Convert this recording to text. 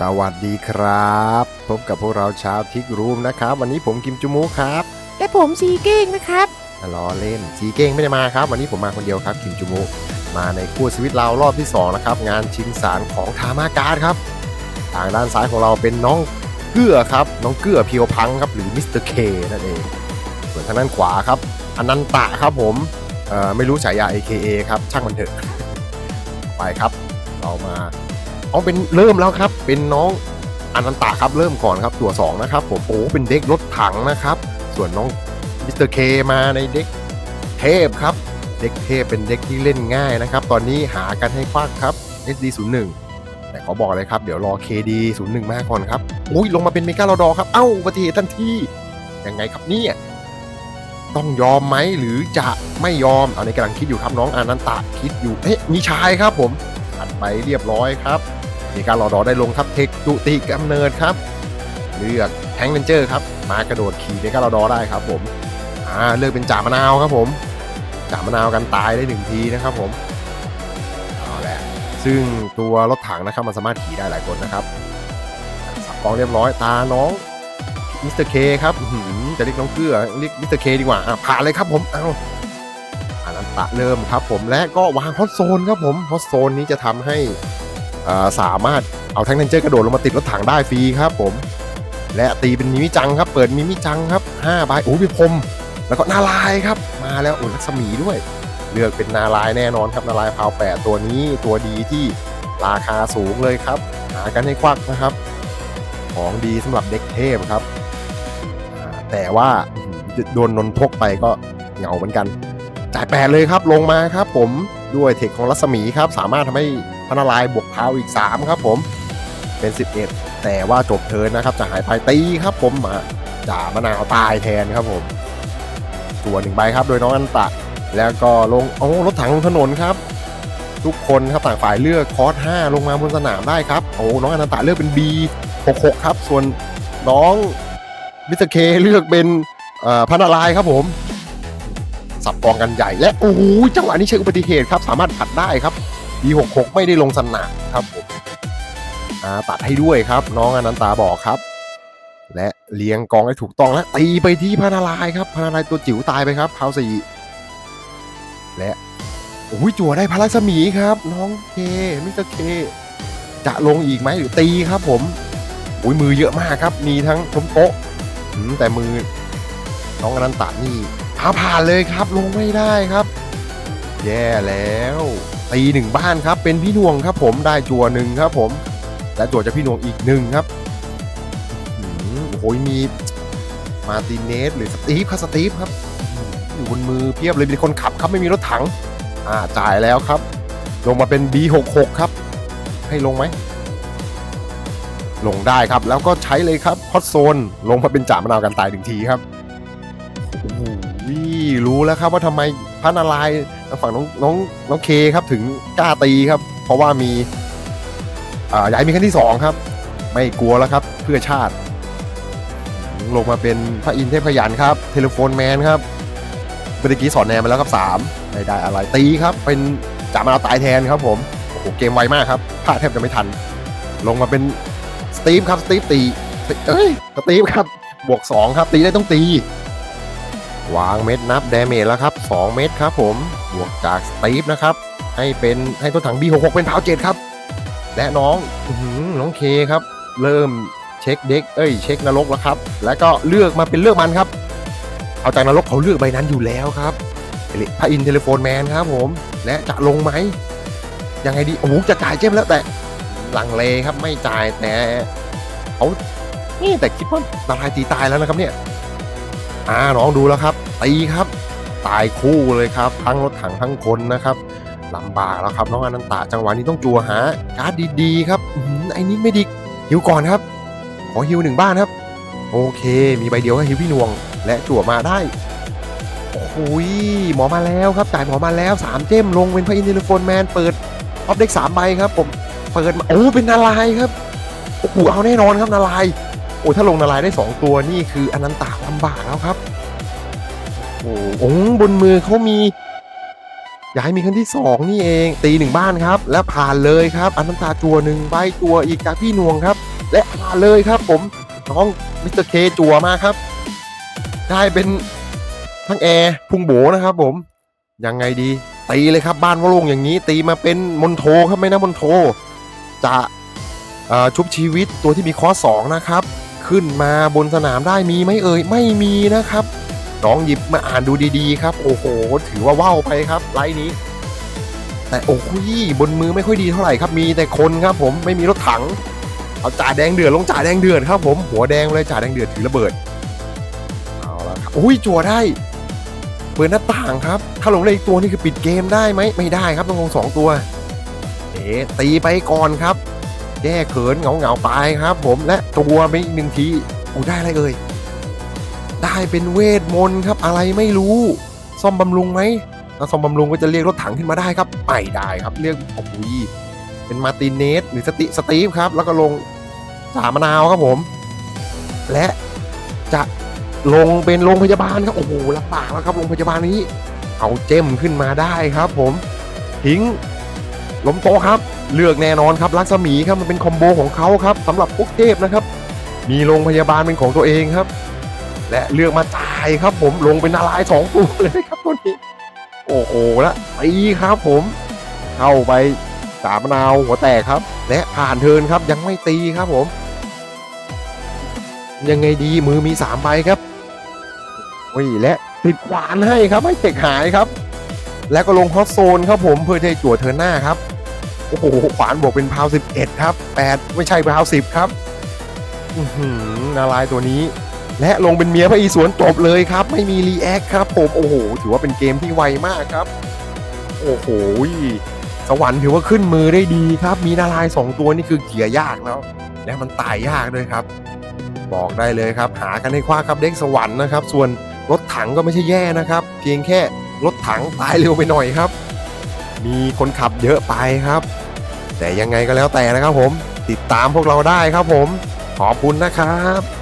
สวัสดีครับ พบกับพวกเราชาวทิกรูมนะครับ วันนี้ผมกิมจูมูครับ และผมสีเก้งนะครับล้อเล่นสีเก้งไม่ได้มาครับ วันนี้ผมมาคนเดียวครับกิมจูมูมาในคู่ชีวิตเรารอบที่สองนะครับงานชิงสารของทามาการ์ดครับทางด้านซ้ายของเราเป็นน้องเกื้อครับ น้องเกื้อเพียวพังครับหรือมิสเตอร์เคนั่นเองส่วนทางด้านขวาครับอนันตะครับผมเอ่อไม่รู้ฉายา AKA ครับช่างมันเถอะไปครับ เรามา เอาเป็นเริ่มแล้วครับ เป็นน้องอนันตะครับเริ่มก่อนครับตัวสองนะครับผมโอ้เป็นเด็กรถถังนะครับ ส่วนน้องมิสเตอร์เคมาในเด็กเทพครับ เด็กเทพเป็นเด็กที่เล่นง่ายนะครับ ตอนนี้หากันให้ควักครับ SD 0 1 แต่ขอบอกเลยครับเดี๋ยวรอ KD 0 1 มาก่อนครับอุ้ยลงมาเป็นเมกาโลดอครับ เอ้าอุบัติเหตุทันทียังไงครับเนี่ยต้องยอมไหมหรือจะไม่ยอมเอาในกำลังคิดอยู่ครับน้องอนันตะคิดอยู่เอ๊ะมีชายครับผมอัดไปเรียบร้อยครับ มีการรอดอได้ลงครับเทคจุติกำเนิดครับ เลือกแทงเลนเจอร์ครับ มากระโดดขี่เมกาลอดอได้ครับผมอ่าเลือกเป็นจ่ามะนาวครับผมจ่ามะนาวกันตายได้หนึ่งทีนะครับผมเอาแหละซึ่งตัวรถถังนะครับมันสามารถขี่ได้หลายคนนะครับสับกองเรียบร้อยตาน้องมิสเตอร์เคครับหือจะเรียกน้องเกลือเรียกมิสเตอร์เคดีกว่าอะผ่านเลยครับผมเอาอานันตะเริ่มครับผมและก็วางฮอตโซนครับผมฮอตโซนนี้จะทำให้ สามารถเอาแทงเทนเจอร์กระโดดลงมาติดรถถังได้ฟรีครับผม และตีเป็นมิมิจังครับ เปิดมิมิจังครับ5ใบโอ้ยเป็นพรมแล้วก็นาลายครับ มาแล้วโอ้ลักษมีด้วย เลือกเป็นนาลายแน่นอนครับนาลายพาวแปดตัวนี้ตัวดีที่ราคาสูงเลยครับ หากันให้ควักนะครับ ของดีสำหรับเด็กเทพครับ แต่ว่าโดนนนทกไปก็เหงาเหมือนกัน จ่ายแปดเลยครับลงมาครับผมด้วยเทคของรัศมีครับ สามารถทำให้ พนาลายบวกพาวอีก 3 ครับผมเป็น 11 แต่ว่าจบเทินนะครับจะหายไปตีครับผมมาจ่ามะนาวตายแทนครับผมตัวหนึ่งใบครับ โดยน้องอันตะ แล้วก็ลงโอ้รถถังลงถนนครับ ทุกคนครับต่างฝ่ายเลือกคอร์ส5ลงมาบนสนามได้ครับโอ้น้องอันตะเลือกเป็น B66 ครับ ส่วนน้องมิสเตอร์เคเลือกเป็นพนาลายครับผมสับกองกันใหญ่และโอ้โหจังหวะนี้ใช้อุบัติเหตุครับ สามารถผัดได้ครับ B66 ไม่ได้ลงสนามครับผมตัดให้ด้วยครับ น้องอนันตาบอกครับ และเลี้ยงกองให้ถูกต้องและตีไปที่พานาลายครับพานาลายตัวจิ๋วตายไปครับพาวสี่และโอ้ยจั่วได้พารัสมีครับ น้องเคมิสเตอร์เค จะลงอีกไหมหรือตีครับผมโอ้ยมือเยอะมากครับ มีทั้งทมโต๊ะแต่มือน้องอนันตานี่พาผ่านเลยครับ ลงไม่ได้ครับ แย่แล้ว ตีหนึ่งบ้านครับ เป็นพี่นวงครับ ผมได้จัวหนึ่งครับผม และจัวจะพี่นวงอีกหนึ่งครับโอ้โหมีมาติเนสหรือสตีฟครับสตีฟครับอยู่บนมือเพียบเลยมีคนขับครับไม่มีรถถัง อ่าจ่ายแล้วครับ ลงมาเป็น B66 ครับ ให้ลงไหมลงได้ครับ แล้วก็ใช้เลยครับฮอตโซนลงมาเป็นจ่ามะนาวกันตายหนึ่งทีครับโอ้โหรู้แล้วครับว่าทำไม พระนารายณ์ฝั่งน้องน้องน้องเคครับถึงกล้าตีครับ เพราะว่ามีอ่าย้ายมีขั้นที่สองครับ ไม่กลัวแล้วครับเพื่อชาติ ลงมาเป็นพระอินทร์เทพขยันครับ เทเลโฟนแมนครับเมื่อกี้สอนแนมมาแล้วครับสามไม่ได้อะไรตีครับ เป็นจ่ามาเอาตายแทนครับผมโอ้โหเกมไวมากครับพลาดแทบจะไม่ทัน ลงมาเป็นสตีฟครับสตีฟตีเอ้ยสตีฟครับบวกสองครับตีได้ต้องตี วางเม็ดนับ d ดเมจแล้วครับ 2 เม็ดครับผม บวกจากสตีฟนะครับ ให้เป็นให้ตัวถัง B66 เป็นพาวเจ็ดครับ และน้องอน้องเคครับ เริ่มเช็คเด็ก เอ้ย เช็คนรกแล้วครับ แล้วก็เลือกมาเป็นเลือกมันครับ เอาจากนรกเขาเลือกใบนั้นอยู่แล้วครับพระอินทร์เทเลโฟนแมนครับผม และจะลงไหม ยังไงดี โอ้โห จะจ่ายเจมแล้วแต่ลังเลครับไม่จ่ายแต่เขานี่แต่คิดว่านาลายตีตายแล้วนะครับเนี่ย อ่าน้องดูแล้วครับตีครับ ตายคู่เลยครับทั้งรถถังทั้งคนนะครับลำบากแล้วครับน้องอนันตาจังหวะนี้ต้องจัวหาการ์ดดีๆครับอไอ้นี้ไม่ดิฮิวก่อนครับขอฮิวหนึ่งบ้านครับ โอเค มีใบเดียวก็ฮิวพี่นวง และจั่วมาได้โอ้ยหมอมาแล้วครับจ่ายหมอมาแล้วสามเจมลงเป็นพระอินทร์โฟนแมนเปิดออฟเด็กสามใบครับผมเปิดมาโอ้เป็นนาลายครับโอ้โหเอาแน่นอนครับนาลาย โอ้ถ้าลงนาลายได้สองตัวนี่คืออนันตาลำบากแล้วครับ โอ้โหบนมือเขามีย้ายมีขั้นที่สองนี่เอง ตีหนึ่งบ้านครับ แล้วผ่านเลยครับอนันตาจัวหนึ่งใบจัวอีกจากพี่นวงครับ และผ่านเลยครับ ผมน้องมิสเตอร์เคจัวมาครับ ได้เป็นทั้งแอร์พุงโบนะครับ ผมยังไงดีตีเลยครับบ้านวโลงอย่างนี้ ตีมาเป็นมนโทครับไม่นะมนโทจะชุบชีวิตตัวที่มีข้อสองนะครับ ขึ้นมาบนสนามได้มีไหมเอ่ยไม่มีนะครับน้องหยิบมาอ่านดูดีๆครับ โอ้โห ถือว่าว่าวไปครับไลน์นี้ แต่โอ้โหบนมือไม่ค่อยดีเท่าไหร่ครับมีแต่คนครับ ผมไม่มีรถถังเอาจ่าแดงเดือดลงจ่าแดงเดือดครับ ผมหัวแดงเลยจ่าแดงเดือดถือระเบิดเอาละครับอุ้ยจั่วได้เปิดหน้าต่างครับ ถ้าลงได้อีกตัวนี่คือปิดเกมได้ไหมไม่ได้ครับต้องลงสองตัวเอ๋ตีไปก่อนครับ แก้เขินเหงาเหงาๆไปครับ ผมและตัวไปอีกหนึ่งทีอู้ได้อะไรเอ่ยได้เป็นเวทมนต์ครับอะไรไม่รู้ ซ่อมบำรุงไหมถ้าซ่อมบำรุงก็จะเรียกรถถังขึ้นมาได้ครับไม่ได้ครับเรียกโอ้โหเป็นมาตินเนสหรือสติสตีฟครับ แล้วก็ลงสามนาวครับผม และจะลงเป็นโรงพยาบาลครับโอ้โหลำบากแล้วครับโรงพยาบาลนี้ เอาเจมขึ้นมาได้ครับ ผมทิ้ง ล้มโตครับ เลือกแน่นอนครับลักษมีครับมันเป็นคอมโบของเขาครับสำหรับพวกเทพนะครับ มีโรงพยาบาลเป็นของตัวเองครับ และเลือกมาจ่ายครับ ผมลงเป็นนารายสองตัวเลยครับตัวนี้ โอ้โหละตีครับผม เข้าไปสามนาวหัวแตกครับ และผ่านเทินครับยังไม่ตีครับผม ยังไงดีมือมีสามใบครับโอ้ยและติดขวานให้ครับให้เทคหายครับ แล้วก็ลงฮอตโซนครับผมเพื่อจะจั่วเทินหน้าครับ โอ้โหขวานบวกเป็นพาว11ครับ8ไม่ใช่พาว10ครับอือหือนาลายตัวนี้ และลงเป็นเมียพระอีสวนจบเลยครับ ไม่มีรีแอคครับผมโอ้โห ถือว่าเป็นเกมที่ไวมากครับ โอ้โหสวรรค์ถือว่าขึ้นมือได้ดีครับ มีนาลาย2ตัวนี่คือเกียรยากแล้ว และมันตายยากด้วยครับ บอกได้เลยครับ หากันให้คว้าครับเด็กสวรรค์นะครับ ส่วนรถถังก็ไม่ใช่แย่นะครับ เพียงแค่รถถังตายเร็วไปหน่อยครับ มีคนขับเยอะไปครับ แต่ยังไงก็แล้วแต่นะครับผมติดตามพวกเราได้ครับผม ขอบคุณนะครับ